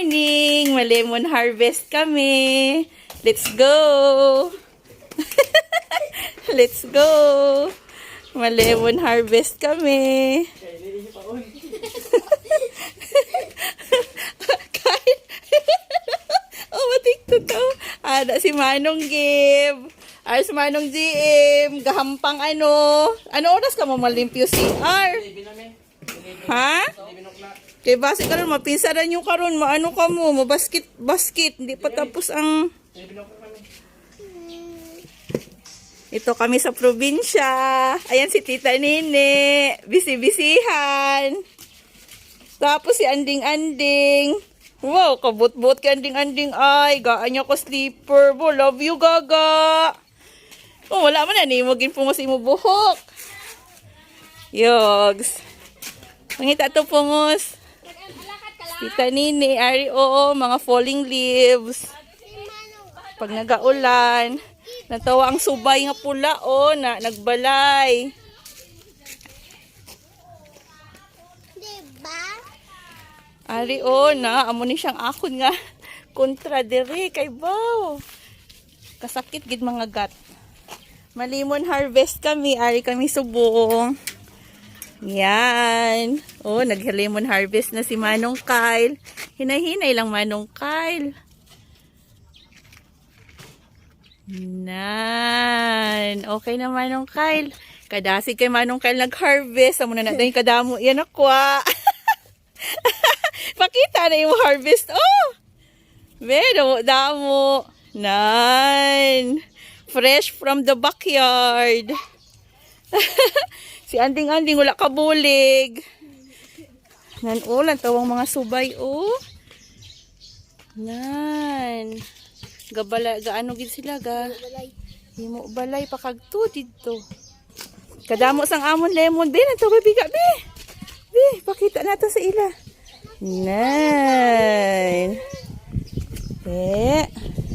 morning! Malemon harvest kami. Let's go! Let's go! Malemon harvest kami. Kain. oh, matik to to. Ada si Manong Gib. Ay, si Manong GM. Gahampang ano. Ano oras ka mo malimpyo CR? Ha? Kay base ka ron, mapinsaran yung karon, maano ka mo, mabasket, basket, hindi pa tapos ang... Ito kami sa probinsya. Ayan si Tita Nene. Bisi-bisihan. Tapos si Anding-Anding. Wow, kabut-but kay Anding-Anding. Ay, gaan ko sleeper. Bo, love you, gaga. Oh, wala man na. Nimogin po mo imo buhok. Yogs. Pangita to pungos. Tita Nini, Ari, oo, mga falling leaves. Pag nagaulan, natawa ang subay nga pula, oh, na nagbalay. Diba? Ari, oh, na, amo ni siyang akon nga. Kontra dire, kay Bao. Kasakit gid mga gat. Malimon harvest kami, ari kami subong. Yan. Oh, nag-lemon harvest na si Manong Kyle. Hinay-hinay lang Manong Kyle. Nan. Okay na Manong Kyle. Kadasi kay Manong Kyle nag-harvest. Amo na natin yung kadamo. Yan ako ah. Pakita na yung harvest. Oh! Pero, damo. Nan. Fresh from the backyard. si Anding-Anding wala kabulig. Nan ulan tawang mga subay oh. Nan. Gabala gaano gid sila ga. Himo balay pakagto didto. Kadamo sang amon lemon be nato be biga be. Pakita nato sa ila. Nan. Be.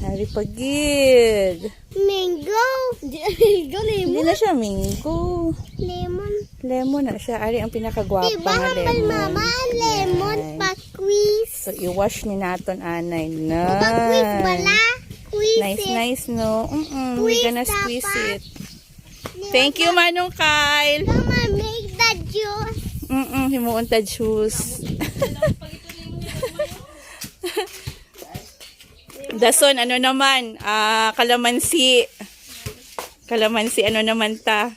Hari pagid. Mango. Mango Hindi lemon. na siya minggo. Lemon. Lemon na siya. Ari ang pinakagwapa Diba nga lemon. mama ang lemon Yan. pa quiz. So, i-wash ni naton anay. Pa quiz Nice. bala. Quiz Nice, it. nice, no? Mm-mm, Squeeze we're gonna squeeze it. Thank you, Manong Kyle. Mama make the juice. Mm-mm, himuon ta juice. Dason, ano naman? Ah, kalamansi. Kalamansi, ano naman ta?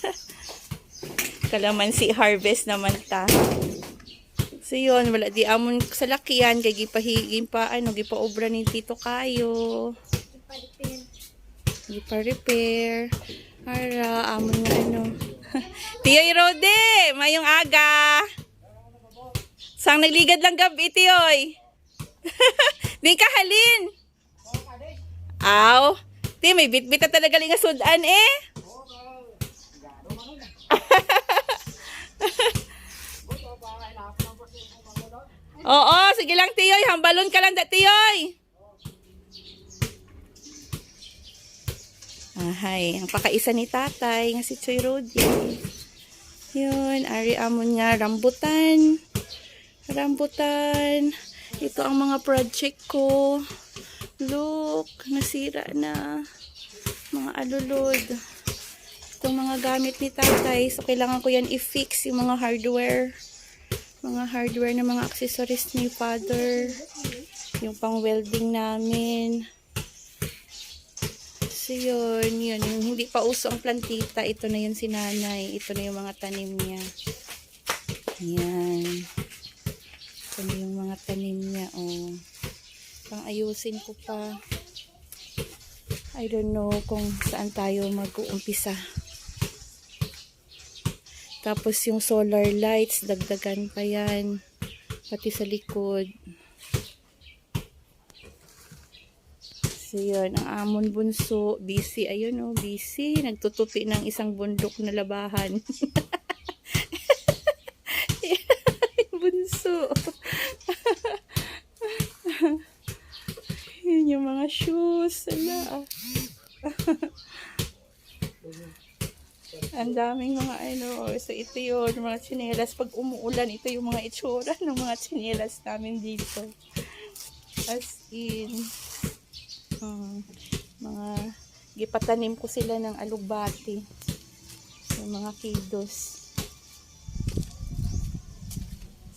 kalamansi harvest naman ta. So yun, wala di amon sa lakihan kay gipahigin pa ano gipaobra ni Tito Kayo. Gipa repair. Ara amon nga ano. Tiyoy Rode, mayong aga. Sang nagligad lang gabi, Tiyoy. Di ka halin. Aw. Ti, may bitbit na talaga nga sudan eh. Oo, sige lang Tiyoy. Hambalon ka lang da Tiyoy. Ahay, ang pakaisa ni tatay nga si Choy Rodi. Yun, ari amon nga rambutan. Rambutan. Ito ang mga project ko. Look, nasira na. Mga alulod. Itong mga gamit ni tatay. So, kailangan ko yan i-fix yung mga hardware. Mga hardware na mga accessories ni father. Yung pang welding namin. So, yun, yun. Yung hindi pa uso ang plantita, ito na yun si nanay. Ito na yung mga tanim niya. Yan. Ito na yung mga tanim niya, oh. Pang ayusin ko pa. I don't know kung saan tayo mag-uumpisa. Tapos yung solar lights, dagdagan pa yan. Pati sa likod. So yun, ang amon bunso, busy. Ayun oh, busy. Nagtutupi ng isang bundok na labahan. bunso. Yun yung mga shoes. Ala. Ang daming mga ano, so ito yun, mga tsinelas. Pag umuulan, ito yung mga itsura ng mga tsinelas namin dito. As in, hmm, mga gipatanim ko sila ng alugbati. Yung mga kidos.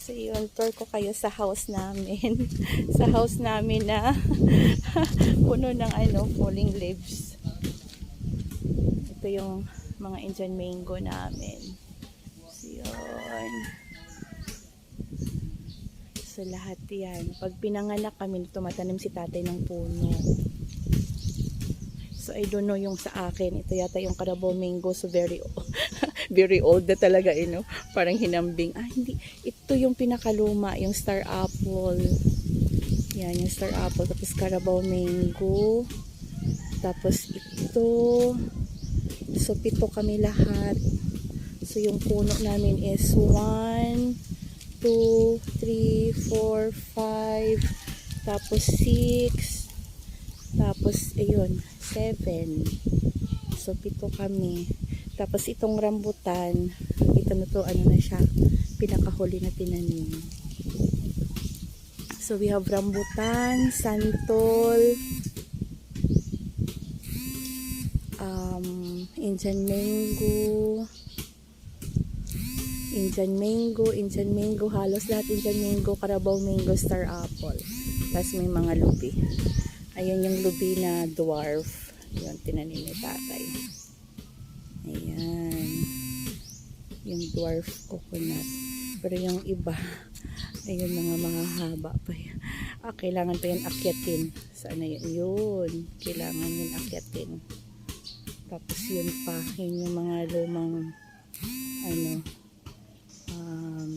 So yun, tour ko kayo sa house namin. sa house namin na puno ng ano, falling leaves. Ito yung mga Indian mango namin. So yun. So lahat yan. Pag pinanganak kami, tumatanim si tatay ng puno. So I don't know yung sa akin. Ito yata yung Carabao mango. So very very old na talaga, you know? Parang hinambing. Ah, hindi. Ito yung pinakaluma, yung star apple. Yan, yung star apple. Tapos Carabao mango. Tapos ito. So, pito kami lahat. So, yung puno namin is 1, 2, 3, 4, 5, tapos 6, tapos, ayun, 7. So, pito kami. Tapos, itong rambutan, ito na to, ano na siya, pinakahuli na tinanim. So, we have rambutan, santol, um, Indian mango, Indian mango, Indian mango, halos lahat Indian mango, Carabao mango, star apple. Tapos may mga lubi. Ayun yung lubi na dwarf. Yun, tinanim ni tatay. Ayan. Yung dwarf coconut. Pero yung iba, ayun mga mahahaba pa yan. Ah, kailangan pa yan akyatin. Saan na yun? Yun. Kailangan yun akyatin. Tapos yun pa, yun yung mga lumang ano um,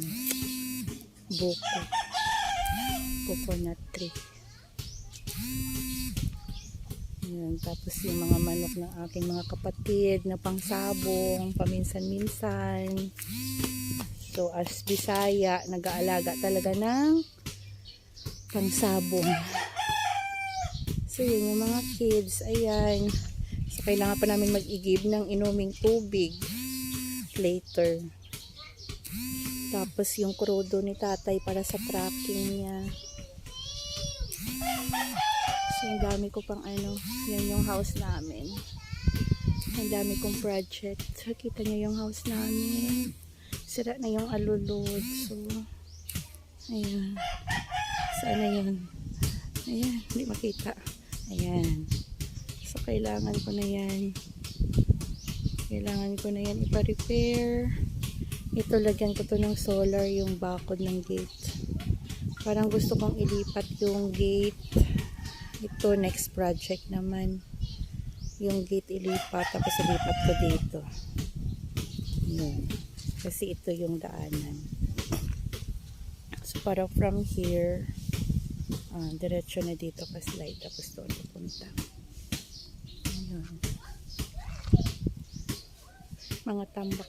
buko coconut tree yun, tapos yung mga manok ng aking mga kapatid na pangsabong paminsan-minsan so as Bisaya nag-aalaga talaga ng pangsabong so yun yung mga kids ayan So, kailangan pa namin mag-igib ng inuming tubig later. Tapos, yung krudo ni tatay para sa tracking niya. So, ang dami ko pang ano, yan yung house namin. Ang dami kong project. Kita niyo yung house namin. Sira na yung alulod. So, ayun. Saan na yun? Ayan, hindi makita. Ayan. So, kailangan ko na yan. Kailangan ko na yan ipa-repair. Ito, lagyan ko to ng solar yung bakod ng gate. Parang gusto kong ilipat yung gate. Ito, next project naman. Yung gate ilipat, tapos ilipat ko dito. Yun. Kasi ito yung daanan. So, parang from here, ah, diretso na dito ka slide, tapos doon pupunta. Ayun. Mga tambak